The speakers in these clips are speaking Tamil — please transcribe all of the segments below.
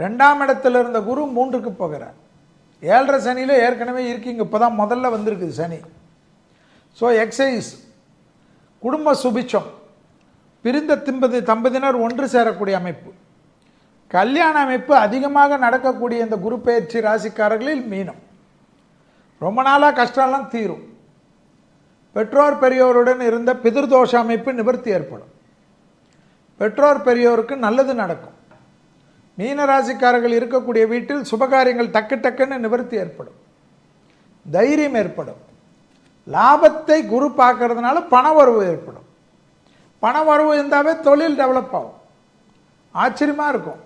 ரெண்டாம் இடத்துல இருந்த குரு மூன்றுக்கு போகிறார். ஏழரை சனியில் ஏற்கனவே இருக்கீங்க இப்போ தான் முதல்ல வந்திருக்குது சனி. ஸோ எக்ஸைஸ் குடும்ப சுபிச்சம் பிரிந்த திம்பதி தம்பதியினர் ஒன்று சேரக்கூடிய அமைப்பு. கல்யாண அமைப்பு அதிகமாக நடக்கக்கூடிய இந்த குரு பயிற்சி ராசிக்காரர்களில் மீனம். ரொம்ப நாளாக கஷ்டம்லாம் தீரும். பெற்றோர் பெரியோருடன் இருந்த பிதிர்தோஷ அமைப்பு நிவர்த்தி ஏற்படும். பெற்றோர் பெரியோருக்கு நல்லது நடக்கும். மீன ராசிக்காரர்கள் இருக்கக்கூடிய வீட்டில் சுபகாரியங்கள் டக்கு டக்குன்னு நிவர்த்தி ஏற்படும். தைரியம் ஏற்படும். லாபத்தை குரு பார்க்கறதுனால பண வரவு ஏற்படும். பண வரவு இருந்தாவே தொழில் டெவலப் ஆகும். ஆச்சரியமாக இருக்கும்.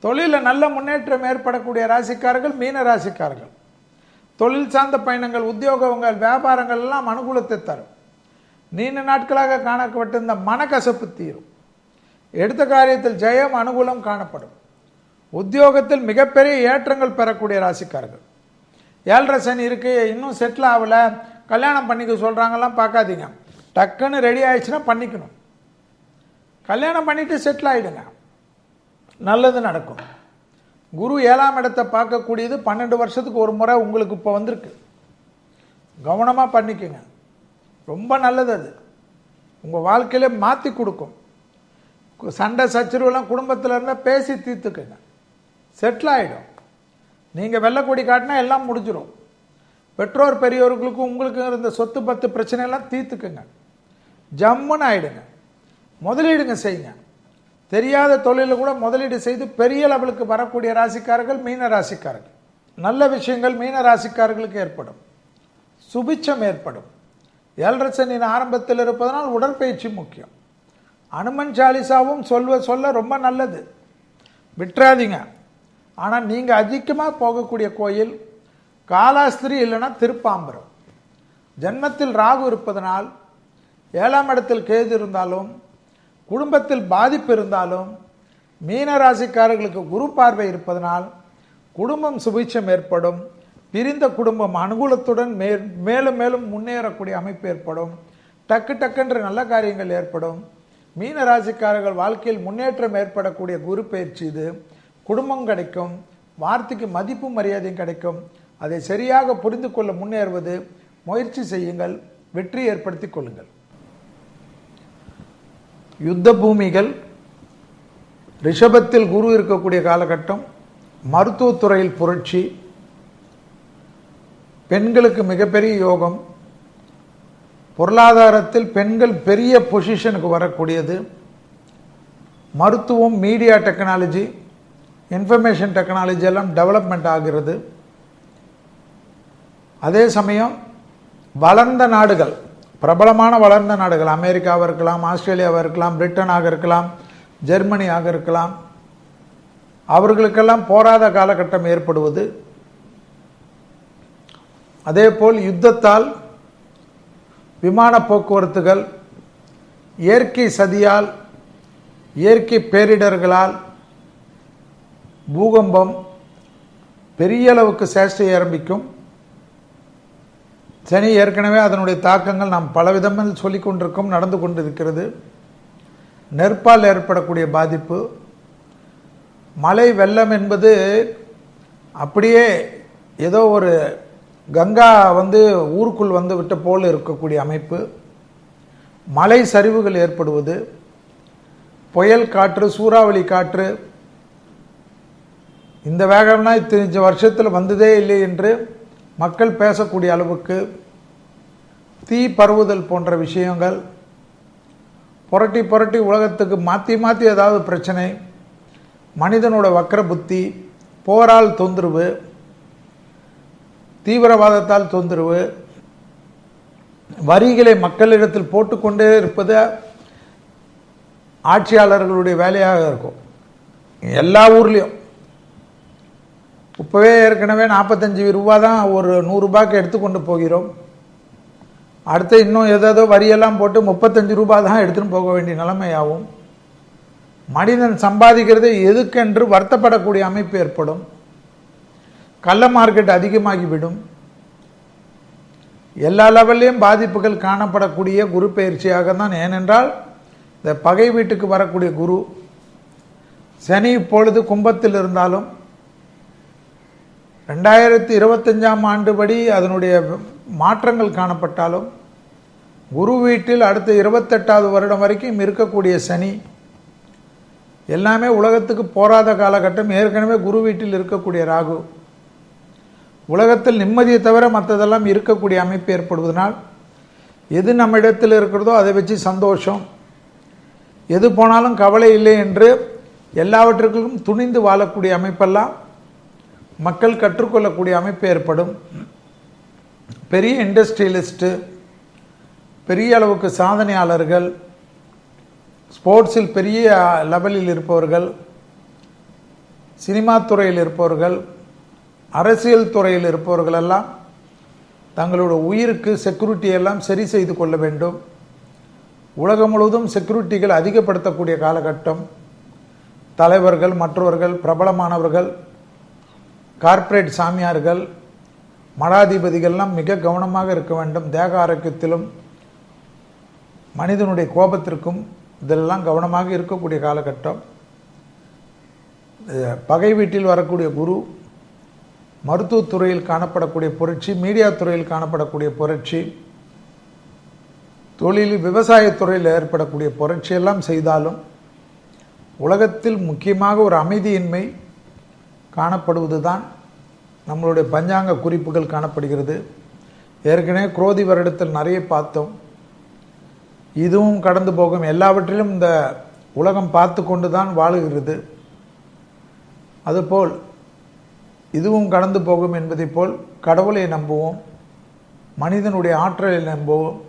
தொழிலில் நல்ல முன்னேற்றம் ஏற்படக்கூடிய ராசிக்காரர்கள் மீன ராசிக்காரர்கள் தொழில் சார்ந்த பயணங்கள் உத்தியோகங்கள் வியாபாரங்கள் எல்லாம் அனுகூலத்தை தரும். நீண்ட நாட்களாக காணப்பட்டிருந்த மனக்கசப்பு தீரும். எடுத்த காரியத்தில் ஜெயம் அனுகூலம் காணப்படும். உத்தியோகத்தில் மிகப்பெரிய ஏற்றங்கள் பெறக்கூடிய ராசிக்காரர்கள். ஏழரை சனி இருக்கு இன்னும் செட்டில் ஆகலை கல்யாணம் பண்ணிக்க சொல்கிறாங்கலாம் பார்க்காதீங்க. டக்குன்னு ரெடி ஆயிடுச்சுன்னா பண்ணிக்கணும். கல்யாணம் பண்ணிட்டு செட்டில் ஆகிடுங்க நல்லது நடக்கும். குரு ஏழாம் இடத்தை பார்க்கக்கூடியது பன்னெண்டு வருஷத்துக்கு ஒரு முறை உங்களுக்கு இப்போ வந்திருக்கு. கவனமாக பண்ணிக்கோங்க. ரொம்ப நல்லது அது. உங்கள் வாழ்க்கையில மாற்றி கொடுக்கும். சண்டை சச்சரவுலாம் குடும்பத்தில் இருந்தால் பேசி தீர்த்துக்குங்க. செட்டில் ஆகிடும் நீங்கள் வெள்ளக்கொடி காட்டினா எல்லாம் முடிஞ்சிடும் பெற்றோர் பெரியோர்களுக்கும் உங்களுக்கும் இருந்த சொத்து பத்து பிரச்சனையெல்லாம் தீர்த்துக்குங்க. ஜம்முன்னு ஆயிடுங்க. முதலீடுங்க செய்யுங்க. தெரியாத தொழிலில் கூட முதலீடு செய்து பெரிய லெவலுக்கு வரக்கூடிய ராசிக்காரர்கள் மீன ராசிக்காரர்கள். நல்ல விஷயங்கள் மீன ராசிக்காரர்களுக்கு ஏற்படும். சுபிச்சம் ஏற்படும். ஏழரை ஆரம்பத்தில் இருப்பதனால் உடற்பயிற்சி முக்கியம். அனுமன் சாலிசாவும் சொல்வ சொல்ல ரொம்ப நல்லது. விட்டுறாதீங்க. ஆனால் நீங்கள் அதிகமாக போகக்கூடிய கோயில் காலாஸ்திரி இல்லைன்னா திருப்பாம்பரம். ஜென்மத்தில் ராகு இருப்பதனால் ஏழாம் இடத்தில் கேது இருந்தாலும் குடும்பத்தில் பாதிப்பு இருந்தாலும் மீன ராசிக்காரர்களுக்கு குரு பார்வை இருப்பதனால் குடும்பம் சுபிட்சம் ஏற்படும். பிரிந்த குடும்பம் அனுகூலத்துடன் மே மேலும் மேலும் முன்னேறக்கூடிய அமைப்பு ஏற்படும். டக்கு டக்குன்ற நல்ல காரியங்கள் ஏற்படும். மீன ராசிக்காரர்கள் வாழ்க்கையில் முன்னேற்றம் ஏற்படக்கூடிய குரு பயிற்சி இது. குடும்பம் கிடைக்கும் வார்த்தைக்கு மதிப்பு மரியாதையும் கிடைக்கும். அதை சரியாக புரிந்து கொள்ள முன்னேறுவது முயற்சி செய்யுங்கள் வெற்றி ஏற்படுத்தி கொள்ளுங்கள். யுத்த பூமிகள் ரிஷபத்தில் குரு இருக்கக்கூடிய காலகட்டம் மருத்துவத்துறையில் புரட்சி பெண்களுக்கு மிகப்பெரிய யோகம் பொருளாதாரத்தில் பெண்கள் பெரிய பொசிஷனுக்கு வரக்கூடியது மருத்துவம் மீடியா டெக்னாலஜி இன்ஃபர்மேஷன் டெக்னாலஜி எல்லாம் டெவலப்மெண்ட் ஆகிறது. அதே சமயம் வளர்ந்த நாடுகள் பிரபலமான வளர்ந்த நாடுகள் அமெரிக்காவாக இருக்கலாம் ஆஸ்திரேலியாவாக இருக்கலாம் பிரிட்டனாக இருக்கலாம் ஜெர்மனியாக இருக்கலாம் அவர்களுக்கெல்லாம் போராத காலகட்டம் ஏற்படுவது. அதேபோல் யுத்தத்தால் விமான போக்குவரத்துகள் இயற்கை சதியால் இயற்கை பேரிடர்களால் பூகம்பம் பெரிய அளவுக்கு சேஷ்டை ஆரம்பிக்கும். சனி ஏற்கனவே அதனுடைய தாக்கங்கள் நாம் பலவிதமாக சொல்லி கொண்டிருக்கோம் நடந்து கொண்டிருக்கிறது. நெற்பால் ஏற்படக்கூடிய பாதிப்பு. மழை வெள்ளம் என்பது அப்படியே ஏதோ ஒரு கங்கா வந்து ஊருக்குள் வந்து விட்ட போல் இருக்கக்கூடிய அமைப்பு. மலை சரிவுகள் ஏற்படுவது. புயல் காற்று சூறாவளி காற்று இந்த வேகம்னா இத்தனை வருஷத்தில் வந்ததே இல்லை என்று மக்கள் பேசக்கூடிய அளவுக்கு தீ பரவுதல் போன்ற விஷயங்கள் புரட்டி புரட்டி உலகத்துக்கு மாற்றி மாற்றி ஏதாவது பிரச்சனை மனிதனோட வக்கர புத்தி போரால் தொந்தரவு தீவிரவாதத்தால் தொந்தரவு வரிகளை மக்களிடத்தில் போட்டுக்கொண்டே இருப்பது ஆட்சியாளர்களுடைய வேலையாக இருக்கும். எல்லா ஊர்லேயும் இப்போவே ஏற்கனவே நாற்பத்தஞ்சு ரூபா தான் ஒரு நூறுரூபாய்க்கு எடுத்துக்கொண்டு போகிறோம். அடுத்து இன்னும் ஏதேதோ வரியெல்லாம் போட்டு முப்பத்தஞ்சு ரூபா தான் எடுத்துன்னு போக வேண்டிய நிலைமையாகும். மனிதன் சம்பாதிக்கிறது எதுக்கென்று வருத்தப்படக்கூடிய அமைப்பு ஏற்படும். கள்ள மார்க்கெட் அதிகமாகிவிடும். எல்லா லெவல்லையும் பாதிப்புகள் காணப்படக்கூடிய குரு பயிற்சியாக தான் ஏனென்றால் இந்த பகை வீட்டுக்கு வரக்கூடிய குரு சனி இப்பொழுது கும்பத்தில் இருந்தாலும் ரெண்டாயிரத்தி இருபத்தஞ்சாம் ஆண்டுபடி அதனுடைய மாற்றங்கள் காணப்பட்டாலும் குரு வீட்டில் அடுத்த இருபத்தெட்டாவது வருடம் வரைக்கும் இருக்கக்கூடிய சனி எல்லாமே உலகத்துக்கு போராத காலகட்டம். ஏற்கனவே குரு வீட்டில் இருக்கக்கூடிய ராகு உலகத்தில் நிம்மதியை தவிர மற்றதெல்லாம் இருக்கக்கூடிய அமைப்பு ஏற்படுவதனால் எது நம்ம இடத்தில் இருக்கிறதோ அதை வச்சு சந்தோஷம் எது போனாலும் கவலை இல்லை என்று எல்லாவற்றுக்கும் துணிந்து வாழக்கூடிய அமைப்பெல்லாம் மக்கள் கற்றுக்கொள்ளக்கூடிய அமைப்பு ஏற்படும். பெரிய இண்டஸ்ட்ரியலிஸ்ட்டு பெரிய அளவுக்கு சாதனையாளர்கள் ஸ்போர்ட்ஸில் பெரிய லெவலில் இருப்பவர்கள் சினிமா துறையில் இருப்பவர்கள் அரசியல் துறையில் இருப்பவர்கள் எல்லாம் தங்களோட உயிருக்கு செக்யூரிட்டி எல்லாம் சரி செய்து கொள்ள வேண்டும். உலகம் முழுவதும் செக்யூரிட்டிகள் அதிகப்படுத்தக்கூடிய காலகட்டம். தலைவர்கள் மற்றவர்கள் பிரபலமானவர்கள் கார்ப்பரேட் சாமியார்கள் மடாதிபதிகள்லாம் மிக கவனமாக இருக்க வேண்டும். தேக ஆரோக்கியத்திலும் மனிதனுடைய கோபத்திற்கும் இதெல்லாம் கவனமாக இருக்கக்கூடிய காலகட்டம். பகை வீட்டில் வரக்கூடிய குரு மருத்துவத் துறையில் காணப்படக்கூடிய புரட்சி மீடியா துறையில் காணப்படக்கூடிய புரட்சி தொழில் விவசாயத்துறையில் ஏற்படக்கூடிய புரட்சி எல்லாம் செய்தாலும் உலகத்தில் முக்கியமாக ஒரு அமைதியின்மை காணப்படுவது தான் நம்மளுடைய பஞ்சாங்க குறிப்புகள் காணப்படுகிறது. ஏற்கனவே குரோதி வருடத்தில் நிறைய பார்த்தோம். இதுவும் கடந்து போகும். எல்லாவற்றிலும் இந்த உலகம் பார்த்து கொண்டு தான் வாழுகிறது. அதுபோல் இதுவும் கடந்து போகும் என்பதை போல் கடவுளை நம்புவோம். மனிதனுடைய ஆற்றலை நம்புவோம்.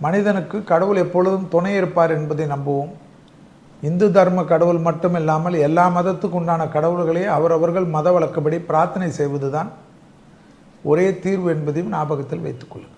மனிதனுக்கு கடவுள் எப்பொழுதும் துணை இருப்பார் என்பதை நம்புவோம். இந்து தர்ம கடவுள் மட்டுமில்லாமல் எல்லா மதத்துக்கு உண்டான கடவுள்களை அவரவர்கள் மத வழக்கப்படி பிரார்த்தனை செய்வதுதான் ஒரே தீர்வு என்பதையும் ஞாபகத்தில் வைத்துக் கொள்ளுங்கள்.